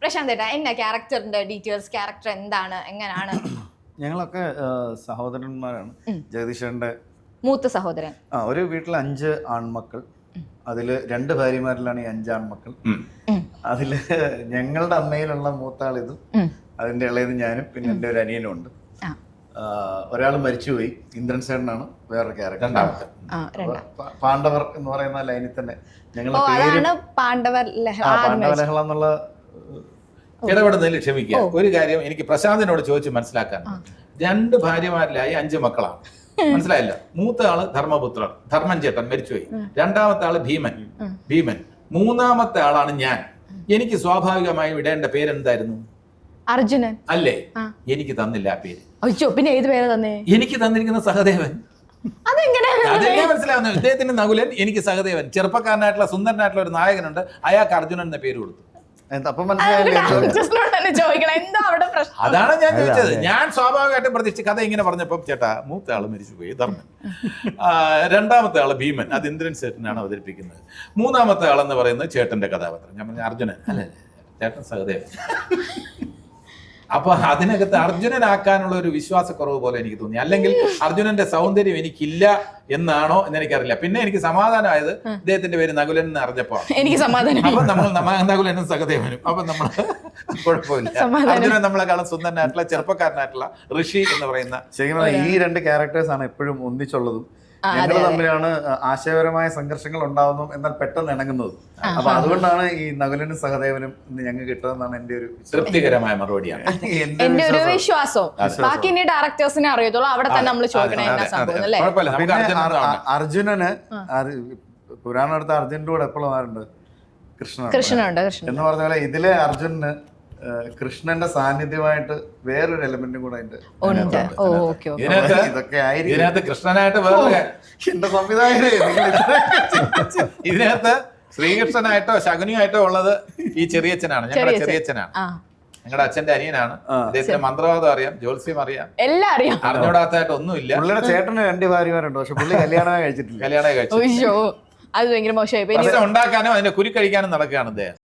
പ്രശാന്ത് ഏട്ടാ എന്നാ ക്യാരക്ടറിന്റെ details character എന്താണ് എങ്ങനെയാണ് ഞങ്ങളൊക്കെ സഹോദരന്മാരാണ്. ജഗദീശന്റെ മൂത്ത സഹോദരൻ. ആ ഒരു വീട്ടിൽ അഞ്ച് ആൺമക്കൾ. അതിൽ രണ്ട് ഭാര്യമാരിലാണ് ഈ അഞ്ച് ആൺമക്കൾ. ഞങ്ങളുടെ അമ്മയിലുള്ള മൂത്താളിതും. അതിന്റെ ഇളയത് ഞാനും പിന്നെ എന്റെ ഒരു അനിയനും ഉണ്ട് ആ. ഒരാൾ മരിച്ചുപോയി. ഇന്ദ്രൻ സേനാണ് വേറൊരു ക്യാരക്ടർ പാണ്ഡവർ എന്ന് പറയുന്ന ലൈനിൽ തന്നെ ഞങ്ങൾ പാണ്ഡവ. ലഹള എന്നുള്ള ഇടപെടുന്നതിൽ ക്ഷമിക്കുക. ഒരു കാര്യം എനിക്ക് പ്രശാന്തിനോട് ചോദിച്ച് മനസ്സിലാക്കാൻ. രണ്ട് ഭാര്യമാരിലായി അഞ്ച് മക്കളാണ്. മനസ്സിലായില്ല? മൂത്ത ആൾ ധർമ്മപുത്രൻ ധർമ്മൻ ചേട്ടൻ മരിച്ചുപോയി. രണ്ടാമത്തെ ആൾ ഭീമൻ. ഭീമൻ. മൂന്നാമത്തെ ആളാണ് ഞാൻ. എനിക്ക് സ്വാഭാവികമായും ഇടേണ്ട പേരെന്തായിരുന്നു? അർജുനൻ. അല്ലേ? എനിക്ക് തന്നില്ല ആ പേര്. അയ്യോ പിന്നെ ഏത് പേര് തന്നെ? എനിക്ക് തന്നിരിക്കുന്ന സഹദേവൻ. അതെങ്ങനെ? അതെങ്ങനെ മനസ്സിലാവുന്നു? ഇദ്ദേഹത്തിന് നകുലൻ എനിക്ക് സഹദേവൻ. ചെറുപ്പക്കാരനായിട്ടുള്ള സുന്ദരനായിട്ടുള്ള ഒരു നായകനുണ്ട്. അയാൾക്ക് അർജുനൻ എന്ന പേര് കൊടുത്തു. അതാണ് ഞാൻ ചോദിച്ചത്. ഞാൻ സ്വാഭാവികമായിട്ടും പ്രതീക്ഷിച്ച കഥ ഇങ്ങനെ പറഞ്ഞപ്പോൾ ചേട്ടാ മൂത്ത ആൾ മരിച്ചുപോയി ധർമ്മൻ. ആ, രണ്ടാമത്തെ ആൾ ഭീമൻ. അത് ഇന്ദ്രൻ ചേട്ടനാണ് അവതരിപ്പിക്കുന്നത്. മൂന്നാമത്തെ ആളെന്ന് പറയുന്നത് ചേട്ടന്റെ കഥാപാത്രം. ഞാൻ പറഞ്ഞ അർജുനൻ. അല്ല, ചേട്ടൻ സഹദേവൻ. അപ്പൊ അതിനകത്ത് അർജുനനാക്കാനുള്ള ഒരു വിശ്വാസക്കുറവ് പോലെ എനിക്ക് തോന്നി. അല്ലെങ്കിൽ അർജുനന്റെ സൗന്ദര്യം എനിക്കില്ല എന്നാണോ എന്ന് എനിക്കറിയില്ല പിന്നെ എനിക്ക് സമാധാനമായത് ഇദ്ദേഹത്തിന്റെ പേര് നകുലൻ എന്ന് അറിഞ്ഞപ്പോ എനിക്ക് സമാധാനം. അപ്പൊ നമ്മൾ നമ- നകുലനും സഹദേവനും. അപ്പൊ നമ്മൾ കുഴപ്പമില്ല. അർജുനൻ നമ്മളെക്കാളും സുന്ദരനായിട്ടുള്ള ചെറുപ്പക്കാരനായിട്ടുള്ള ഋഷി എന്ന് പറയുന്ന ശരിക്കും ഈ രണ്ട് ക്യാരക്ടേഴ്സ് ആണ് എപ്പോഴും ഒന്നിച്ചുള്ളതും. ഞങ്ങൾ തമ്മിലാണ് ആശയപരമായ സംഘർഷങ്ങൾ ഉണ്ടാവുന്നു എന്നാൽ പെട്ടെന്ന് ഇണങ്ങുന്നത്. അപ്പൊ അതുകൊണ്ടാണ് ഈ നകുലനും സഹദേവനും ഞങ്ങൾക്ക് കിട്ടുന്നതാണ് എന്റെ ഒരു തൃപ്തികരമായ മറുപടിയാണ്. എന്റെ ഒരു വിശ്വാസം. ബാക്കി ഇനി ഡയറക്ടേഴ്സിനെ അറിയത്തുള്ളൂ. അവിടെ തന്നെ നമ്മൾ ചോദിക്കണേ അർജുനന് അർ- പുരാണം എടുത്ത അർജുനന്റെ കൂടെ എപ്പോഴും ആരുണ്ട്? കൃഷ്ണ കൃഷ്ണനുണ്ട് കൃഷ്ണൻ എന്ന് പറഞ്ഞ പോലെ ഇതിലെ അർജുനന് കൃഷ്ണന്റെ സാന്നിധ്യമായിട്ട് വേറൊരു എലമെന്റും കൂടെ അതിന്റെ ഇതൊക്കെ ആയിരിക്കും. ഇതിനകത്ത് കൃഷ്ണനായിട്ട് വേറെ എന്റെ സംവിധായകരെ ഇതിനകത്ത് ശ്രീകൃഷ്ണനായിട്ടോ ശകുനിയായിട്ടോ ഉള്ളത് ഈ ചെറിയച്ഛനാണ്. ഞങ്ങളുടെ. ചെറിയച്ഛനാണ്. ഞങ്ങളുടെ അച്ഛന്റെ അനിയനാണ്. അദ്ദേഹത്തിന്റെ അദ്ദേഹത്തിന് മന്ത്രവാദം അറിയാം ജ്യോത്സ്യം അറിയാം. എല്ലാം അറിയാം. അറിഞ്ഞൂടാത്തായിട്ട് ഒന്നുമില്ല. പുള്ളിയുടെ ചേട്ടന് രണ്ട് ഭാര്യമാരുണ്ട്. പക്ഷെ പുള്ളി കല്യാണമേ കഴിച്ചിട്ടില്ല. കല്യാണം കഴിച്ചു അത് ഭയങ്കര മോശമായി. ഉണ്ടാക്കാനും അതിന്റെ കുരുക്കഴിക്കാനും നടക്കുകയാണ് അദ്ദേഹം.